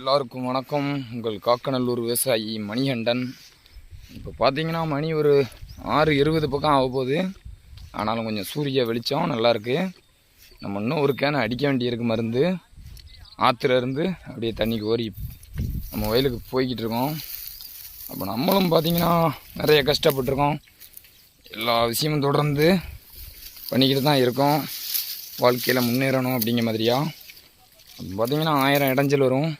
எல்லாருக்கும் வணக்கம். உங்கள் காக்கநல்லூர் விவசாயி மணிகண்டன். இப்போ பார்த்தீங்கன்னா மணி ஒரு ஆறு இருபது பக்கம் ஆக போகுது. ஆனாலும் கொஞ்சம் சூரிய வெளிச்சம் நல்லாயிருக்கு நம்ம இன்னும் ஒரு கேனை அடிக்க வேண்டியிருக்கு மருந்து. ஆற்றுல இருந்து அப்படியே தண்ணி கோரி நம்ம வயலுக்கு போய்கிட்டு இருக்கோம். அப்போ நம்மளும் பார்த்தீங்கன்னா நிறைய கஷ்டப்பட்டிருக்கோம். எல்லா விஷயமும் தொடர்ந்து பண்ணிக்கிட்டு தான் இருக்கோம். வாழ்க்கையில் முன்னேறணும் அப்படிங்கிற மாதிரியா? பார்த்திங்கன்னா ஆயிரம் இடைஞ்சல் வரும்.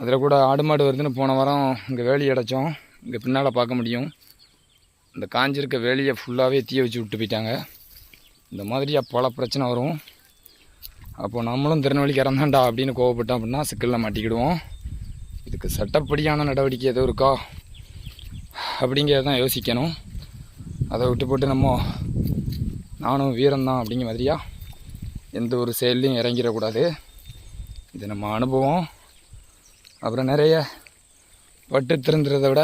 அதில் கூட ஆடு மாடு வருதுன்னு போன வாரம் இங்கே வேலி அடைச்சோம். இங்கே பின்னால் பார்க்க முடியும். இந்த காஞ்சிருக்க வேலியை ஃபுல்லாகவே தீய வச்சு விட்டு போயிட்டாங்க. இந்த மாதிரியா பல பிரச்சனை வரும். அப்போ நம்மளும் திருநெல்வேலிக்காரன் அப்படின்னு கோவப்பட்டோம் அப்படின்னா சிக்கலில் மாட்டிக்கிடுவோம். இதுக்கு சட்டப்படியான நடவடிக்கை எதுவும் இருக்கா? அப்படிங்கிறத தான் யோசிக்கணும். அதை விட்டு போட்டு நம்ம நானும் வீரம்தான் அப்படிங்கிற மாதிரியா எந்த ஒரு செயல்லையும் இறங்கிடக்கூடாது. இது நம்ம அனுபவம். அப்புறம் நிறைய பட்டு திறந்துறத விட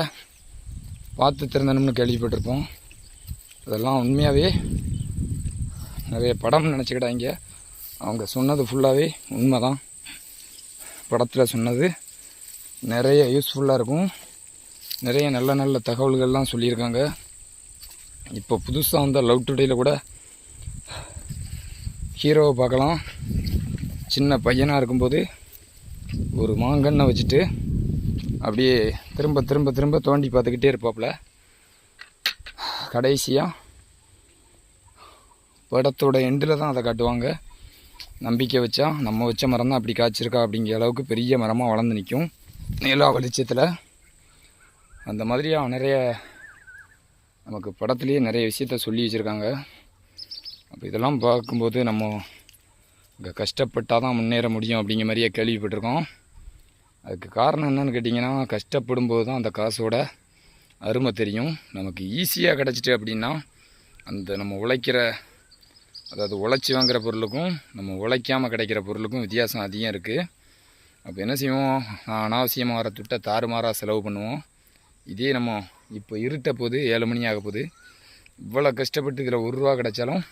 பார்த்து திறந்தணும்னு கேள்விப்பட்டிருப்போம். அதெல்லாம் உண்மையாகவே நிறைய படம் நினச்சிக்கிட்டாங்க அவங்க சொன்னது ஃபுல்லாகவே உண்மை தான் படத்தில் சொன்னது நிறைய யூஸ்ஃபுல்லாக இருக்கும். நிறைய நல்ல நல்ல தகவல்கள்லாம் சொல்லியிருக்காங்க. இப்போ புதுசாக வந்த லவ் டுடேயில் கூட ஹீரோவை பார்க்கலாம். சின்ன பையனாக இருக்கும்போது ஒரு மாங்கன்னை வச்சுட்டு அப்படியே திரும்ப திரும்ப திரும்ப தோண்டி பார்த்துக்கிட்டே இருப்பாப்புல. கடைசியாக படத்தோட எண்டில் தான் அதை காட்டுவாங்க. நம்பிக்கை வச்சா நம்ம வச்ச மரம் தான் அப்படி காய்ச்சிருக்கா அப்படிங்கிற அளவுக்கு பெரிய மரமாக வளர்ந்து நிற்கும். நிலா வெளிச்சத்தில் அந்த மாதிரியாக நிறைய நமக்கு படத்துலேயே நிறைய விஷயத்த சொல்லி வச்சுருக்காங்க. அப்போ இதெல்லாம் பார்க்கும்போது நம்ம இங்கே கஷ்டப்பட்டால் தான் முன்னேற முடியும் அப்படிங்கிற மாதிரியே கேள்விப்பட்டிருக்கோம். அதுக்கு காரணம் என்னென்னு கேட்டிங்கன்னா கஷ்டப்படும் போது தான் அந்த காசோட அருமை தெரியும். நமக்கு ஈஸியாக கிடச்சிட்டு அப்படின்னா அந்த நம்ம உழைக்கிற அதாவது உழைச்சி வாங்குகிற பொருளுக்கும் நம்ம உழைக்காமல் கிடைக்கிற பொருளுக்கும் வித்தியாசம் அதிகம் இருக்குது அப்போ என்ன செய்வோம்? அனாவசியமாக வர துட்டை தாறுமாறாக செலவு பண்ணுவோம். இதே நம்ம இப்போ இருட்ட போது ஏழு மணி ஆக போகுது இவ்வளோ கஷ்டப்பட்டு இதில் ஒரு ரூபா கிடைச்சாலும்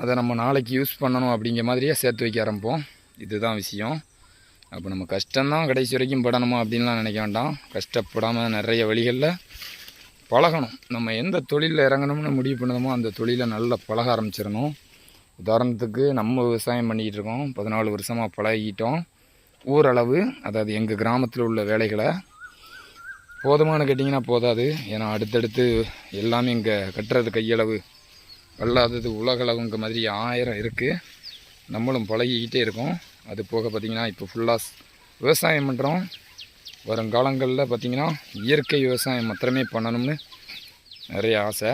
அதை நம்ம நாளைக்கு யூஸ் பண்ணணும் அப்படிங்கிற மாதிரியே சேர்த்து வைக்க ஆரம்பிப்போம். இதுதான் விஷயம். அப்போ நம்ம கஷ்டம்தான் கடைசி வரைக்கும் படணுமா அப்படின்லாம் நினைக்க வேண்டாம். கஷ்டப்படாமல் நிறைய வழிகளில் பழகணும். நம்ம எந்த தொழிலில் இறங்கணும்னு முடிவு பண்ணணுமோ அந்த தொழிலை நல்லா பழக ஆரம்பிச்சிடணும். உதாரணத்துக்கு நம்ம விவசாயம் பண்ணிக்கிட்டு இருக்கோம். பதினாலு வருஷமாக பழகிட்டோம். ஓரளவு அதாவது எங்கள் கிராமத்தில் உள்ள வேலைகளை போதுமானு கேட்டிங்கன்னா போதாது. ஏன்னா அடுத்தடுத்து எல்லாமே இங்கே கட்டுறது கையளவு அல்லாதது உலகளவுங்க மாதிரி ஆயிரம் இருக்குது நம்மளும் பழகிக்கிட்டே இருக்கோம். அது போக பார்த்திங்கன்னா இப்போ ஃபுல்லாக விவசாயம் பண்ணுறோம் வருங்காலங்களில் பார்த்திங்கன்னா இயற்கை விவசாயம் மாத்திரமே பண்ணணும்னு நிறைய ஆசை.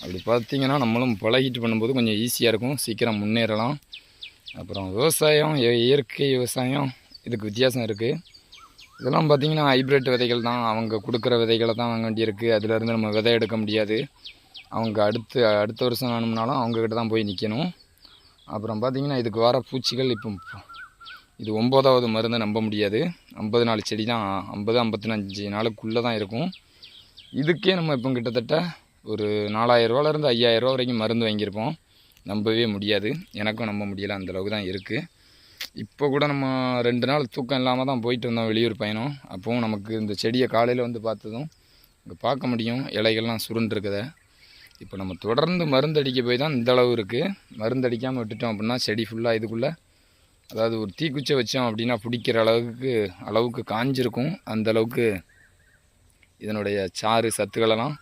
அப்படி பார்த்திங்கன்னா நம்மளும் பழகிட்டு பண்ணும்போது கொஞ்சம் ஈஸியாக இருக்கும். சீக்கிரம் முன்னேறலாம். அப்புறம் விவசாயம் இயற்கை விவசாயம் இதுக்கு வித்தியாசம் இருக்குது இதெல்லாம் பார்த்திங்கன்னா ஹைப்ரிட் விதைகள் தான். அவங்க கொடுக்குற விதைகளை தான் வாங்க வேண்டியிருக்கு. அதுலேருந்து நம்ம விதை எடுக்க முடியாது. அவங்க அடுத்து அடுத்த வருஷம் வேணும்னாலும் அவங்கக்கிட்ட தான் போய் நிற்கணும் அப்புறம் பார்த்திங்கன்னா இதுக்கு வர பூச்சிகள் இப்போ இது ஒம்போதாவது மருந்து நம்ப முடியாது. ஐம்பது நாள் செடி தான் ஐம்பது ஐம்பத்தஞ்சு நாளுக்குள்ளே தான் இருக்கும். இதுக்கே நம்ம இப்போ கிட்டத்தட்ட ஒரு நாலாயிரரூவாலேருந்து ஐயாயிரரூவா வரைக்கும் மருந்து வாங்கியிருப்போம். நம்பவே முடியாது. எனக்கும் நம்ப முடியலை அந்த அளவுக்கு தான் இருக்குது இப்போ கூட நம்ம ரெண்டு நாள் தூக்கம் இல்லாமல் தான் போயிட்டு இருந்தோம் வெளியூர் பயணம். அப்போவும் நமக்கு இந்த செடியை காலையில் வந்து பார்த்ததும் இங்கே பார்க்க முடியும். இலைகள்லாம் சுருண்டுருக்குதை. இப்போ நம்ம தொடர்ந்து மருந்தடிக்க போய் தான் இந்தளவு இருக்குது மருந்தடிக்காமல் விட்டுட்டோம் அப்படின்னா செடி ஃபுல்லாக இதுக்குள்ளே அதாவது ஒரு தீக்குச்சை வச்சோம் அப்படின்னா பிடிக்கிற அளவுக்கு அளவுக்கு காஞ்சிருக்கும். அந்த அளவுக்கு இதனுடைய சாறு சத்துக்களெல்லாம்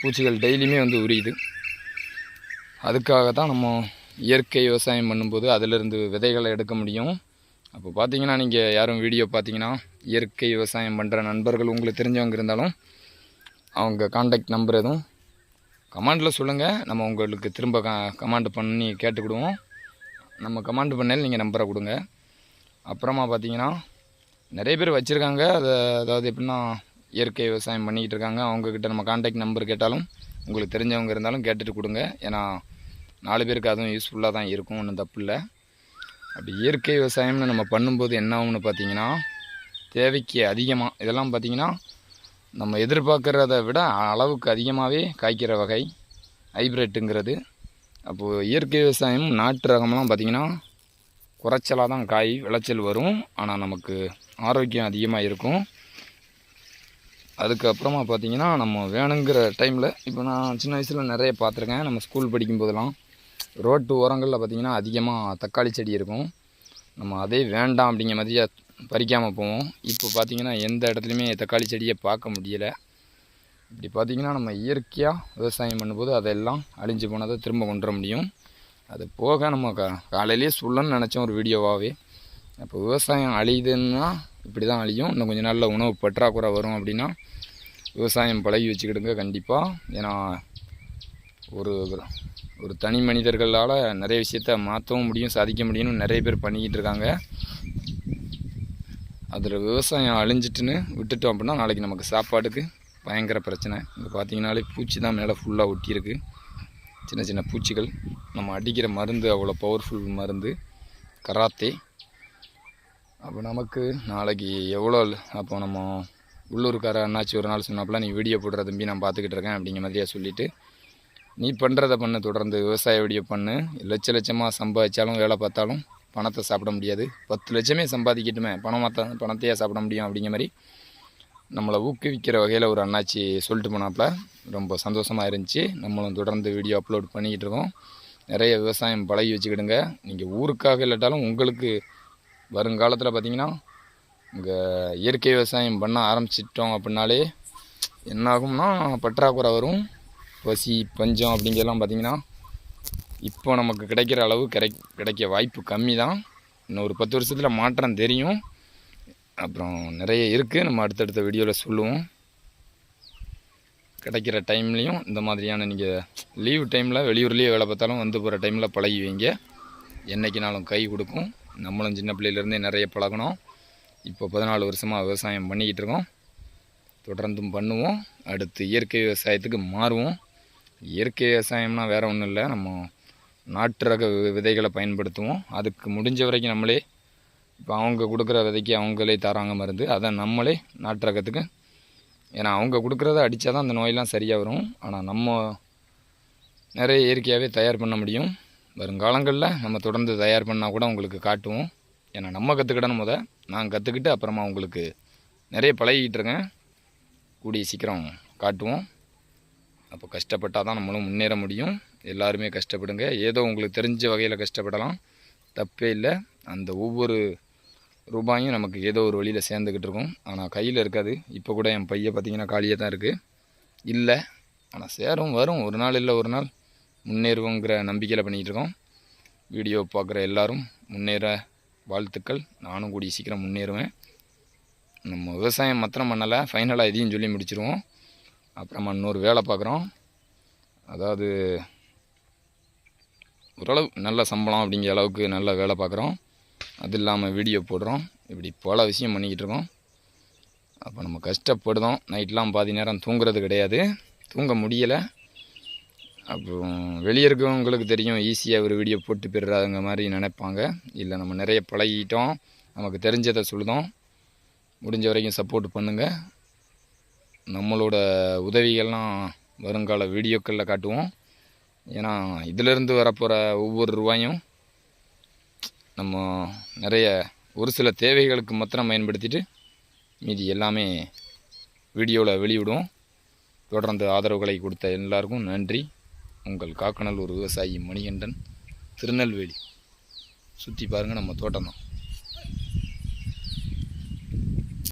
பூச்சிகள் டெய்லியுமே வந்து உரியுது. அதுக்காக தான் நம்ம இயற்கை விவசாயம் பண்ணும்போது அதிலிருந்து விதைகளை எடுக்க முடியும். அப்போ பார்த்தீங்கன்னா நீங்கள் யாரும் வீடியோ பார்த்தீங்கன்னா இயற்கை விவசாயம் பண்ணுற நண்பர்கள் உங்களுக்கு தெரிஞ்சவங்க இருந்தாலும் அவங்க காண்டாக்ட் நம்பர் எதுவும் கமாண்டில் சொல்லுங்கள் நம்ம உங்களுக்கு திரும்ப க கமாண்டு பண்ணி கேட்டுக்கிடுவோம். நம்ம கமாண்டு பண்ணாலும் நீங்கள் நம்பரை கொடுங்க. அப்புறமா பார்த்தீங்கன்னா நிறைய பேர் வச்சுருக்காங்க. அதை அதாவது எப்படின்னா இயற்கை விவசாயம் பண்ணிக்கிட்டு இருக்காங்க. அவங்கக்கிட்ட நம்ம காண்டாக்ட் நம்பர் கேட்டாலும் உங்களுக்கு தெரிஞ்சவங்க இருந்தாலும் கேட்டுட்டு கொடுங்க. ஏன்னா நாலு பேருக்கு அதுவும் யூஸ்ஃபுல்லாக தான் இருக்கும். ஒன்றும் தப்பு இல்லை. அப்படி இயற்கை விவசாயம்னு நம்ம பண்ணும்போது என்ன ஆகும்னு பார்த்தீங்கன்னா தேவைக்கு அதிகமாக இதெல்லாம் பார்த்தீங்கன்னா நம்ம எதிர்பார்க்குறத விட அளவுக்கு அதிகமாகவே காய்க்கிற வகை ஹைப்ரிட்டுங்கிறது. அப்போது இயற்கை விவசாயம் நாட்டு ரகம்லாம் பார்த்திங்கன்னா குறைச்சலாக தான் காய் விளைச்சல் வரும். ஆனால் நமக்கு ஆரோக்கியம் அதிகமாக இருக்கும். அதுக்கப்புறமா பார்த்தீங்கன்னா நம்ம வேணுங்கிற டைமில் இப்போ நான் சின்ன வயசில் நிறைய பார்த்துருக்கேன். நம்ம ஸ்கூல் படிக்கும் போதெல்லாம் ரோட்டு ஓரங்களில் பார்த்தீங்கன்னா அதிகமாக தக்காளி செடி இருக்கும். நம்ம அதே வேண்டாம் அப்படிங்கிற மாதிரியே பறிக்காமல் போவோம். இப்போ பார்த்தீங்கன்னா எந்த இடத்துலையுமே தக்காளி செடியை பார்க்க முடியலை. இப்படி பார்த்தீங்கன்னா நம்ம இயற்கையாக விவசாயம் பண்ணும்போது அதெல்லாம் அழிஞ்சு போனதை திரும்ப கொண்டு வர முடியும். அது போக நம்ம கா காலையிலேயே சொல்லணும்னு நினச்சோம் ஒரு வீடியோவாகவே அப்போ விவசாயம் அழியுதுன்னா இப்படி தான் அழியும். இன்னும் கொஞ்சம் நாளில் உணவு பற்றாக்குறை வரும் அப்படின்னா விவசாயம் பழகி வச்சுக்கிடுங்க கண்டிப்பாக ஏன்னா ஒரு ஒரு தனி மனிதர்களால் நிறைய விஷயத்த மாற்றவும் முடியும் சாதிக்க முடியும்னு நிறைய பேர் பண்ணிக்கிட்டு இருக்காங்க. அதில் விவசாயம் அழிஞ்சிட்டுன்னு விட்டுட்டோம் அப்படின்னா நாளைக்கு நமக்கு சாப்பாடுக்கு பயங்கர பிரச்சனை. இங்கே பார்த்தீங்கனாலே பூச்சி தான் மேலே ஃபுல்லாக ஒட்டியிருக்கு. சின்ன சின்ன பூச்சிகள். நம்ம அடிக்கிற மருந்து அவ்வளோ பவர்ஃபுல் மருந்து. கராத்தே. அப்போ நமக்கு நாளைக்கு எவ்வளோ அப்போ நம்ம உள்ளூர்கார அண்ணாச்சி ஒரு நாள் சொன்னாப்பெல்லாம் நீ வீடியோ போடுற தம்பி நான் பார்த்துக்கிட்டு இருக்கேன் அப்படிங்கிற மாதிரியா சொல்லிவிட்டு நீ பண்ணுறத பண்ணு தொடர்ந்து விவசாய வீடியோ பண்ணு. லட்ச லட்சமாக சம்பாதிச்சாலும் வேலை பார்த்தாலும் பணத்தை சாப்பிட முடியாது. பத்து லட்சமே சம்பாதிக்கட்டுமே. பணம் மாற்ற பணத்தையே சாப்பிட முடியும் அப்படிங்கிற மாதிரி நம்மளை ஊக்குவிக்கிற வகையில் ஒரு அண்ணாச்சி சொல்லிட்டு போனாப்புல. ரொம்ப சந்தோஷமாக இருந்துச்சு. நம்மளும் தொடர்ந்து வீடியோ அப்லோட் பண்ணிக்கிட்டு இருக்கோம். நிறைய விவசாயம் பழகி வச்சுக்கிடுங்க. நீங்கள் ஊருக்காக இல்லாட்டாலும் உங்களுக்கு வருங்காலத்தில் பார்த்தீங்கன்னா இங்கே இயற்கை விவசாயம் பண்ண ஆரம்பிச்சிட்டோம் அப்படின்னாலே என்னாகும்னா பற்றாக்குறை வரும். பசி பஞ்சம் அப்படிங்கெல்லாம் பார்த்தீங்கன்னா இப்போ நமக்கு கிடைக்கிற அளவு கிடை கிடைக்க வாய்ப்பு கம்மி தான் இன்னும் ஒரு பத்து வருஷத்தில் மாற்றம் தெரியும். அப்புறம் நிறைய இருக்குது நம்ம அடுத்தடுத்த வீடியோவில் சொல்லுவோம். கிடைக்கிற டைம்லேயும் இந்த மாதிரியான நீங்கள் லீவு டைமில் வெளியூர்லேயே வேலை பார்த்தாலும் வந்து போகிற டைமில் பழகி வைங்க என்றைக்குனாலும் கை கொடுக்கும். நம்மளும் சின்ன பிள்ளையிலேருந்தே நிறைய பழகணும் இப்போ பதினாலு வருஷமாக விவசாயம் பண்ணிக்கிட்டு இருக்கோம். தொடர்ந்தும் பண்ணுவோம். அடுத்து இயற்கை விவசாயத்துக்கு மாறுவோம். இயற்கை விவசாயம்னா வேறு ஒன்றும் இல்லை. நம்ம நாட்டு ரக வி- விதைகளை பயன்படுத்துவோம். அதுக்கு முடிஞ்ச வரைக்கும் நம்மளே இப்போ அவங்க கொடுக்குற விதைக்கு அவங்களே தராங்க மருந்து. அதை நம்மளே நாட்டு ரகத்துக்கு ஏன்னா அவங்க கொடுக்குறத அடித்தா தான் அந்த நோயெல்லாம் சரியாக வரும். ஆனால் நம்ம நிறைய இயற்கையாகவே தயார் பண்ண முடியும். வருங்காலங்களில் நம்ம தொடர்ந்து தயார் பண்ணால் கூட உங்களுக்கு காட்டுவோம். ஏன்னா நம்ம கற்றுக்கிடணும் முத. நான் கற்றுக்கிட்டு அப்புறமா உங்களுக்கு நிறைய பழகிக்கிட்டு இருக்கேன். கூடிய சீக்கிரம் காட்டுவோம். அப்போ கஷ்டப்பட்டால் தான் நம்மளும் முன்னேற முடியும். எல்லாருமே கஷ்டப்படுங்க. ஏதோ உங்களுக்கு தெரிஞ்ச வகையில் கஷ்டப்படலாம். தப்பே இல்லை. அந்த ஒவ்வொரு ரூபாயும் நமக்கு ஏதோ ஒரு வழியில் சேர்ந்துக்கிட்டு இருக்கும். ஆனால் கையில் இருக்காது. இப்போ கூட என் பையன் பார்த்திங்கன்னா காலியாக தான் இருக்குது இல்லை. ஆனால் சேரும் வரும். ஒரு நாள் இல்லை ஒரு நாள். முன்னேறுவோங்கிற நம்பிக்கையில் பண்ணிக்கிட்டு இருக்கோம். வீடியோ பார்க்குற எல்லாரும் முன்னேற வாழ்த்துக்கள். நானும் கூடிய சீக்கிரம் முன்னேறுவேன். நம்ம விவசாயம் மாத்திரம் பண்ணலை. ஃபைனலாக இதையும் சொல்லி முடிச்சிருவோம். அப்புறமா இன்னொரு வேலை பார்க்குறோம். அதாவது ஓரளவு நல்ல சம்பளம் அப்படிங்கிற அளவுக்கு நல்ல வேலை பார்க்குறோம். அது இல்லாமல் வீடியோ போடுறோம். இப்படி பல விஷயம் பண்ணிக்கிட்டு இருக்கோம். அப்போ நம்ம கஷ்டப்படுதோம். நைட்லாம் பாதி நேரம் தூங்குறது கிடையாது. தூங்க முடியலை. அப்புறம் வெளியே இருக்கவங்களுக்கு தெரியும் ஈஸியாக ஒரு வீடியோ போட்டு போயிடுறாதுங்க மாதிரி நினைப்பாங்க. இல்லை நம்ம நிறைய பழகிட்டோம். நமக்கு தெரிஞ்சதை சொல்லுதோம். முடிஞ்ச வரைக்கும் சப்போர்ட் பண்ணுங்கள் நம்மளோட உதவிகள்லாம் வருங்கால வீடியோக்களில் காட்டுவோம். ஏன்னா இதிலிருந்து வரப்போகிற ஒவ்வொரு ரூபாயும் நம்ம நிறைய ஒரு சில தேவைகளுக்கு மாத்திரம் பயன்படுத்திட்டு மீதி எல்லாமே வீடியோவில் வெளியிடுவோம். தொடர்ந்து ஆதரவுகளை கொடுத்த எல்லாருக்கும் நன்றி. உங்கள் காக்கநல்லூர் விவசாயி மணிகண்டன் திருநெல்வேலி. சுற்றி பாருங்கள் நம்ம தோட்டம் தான்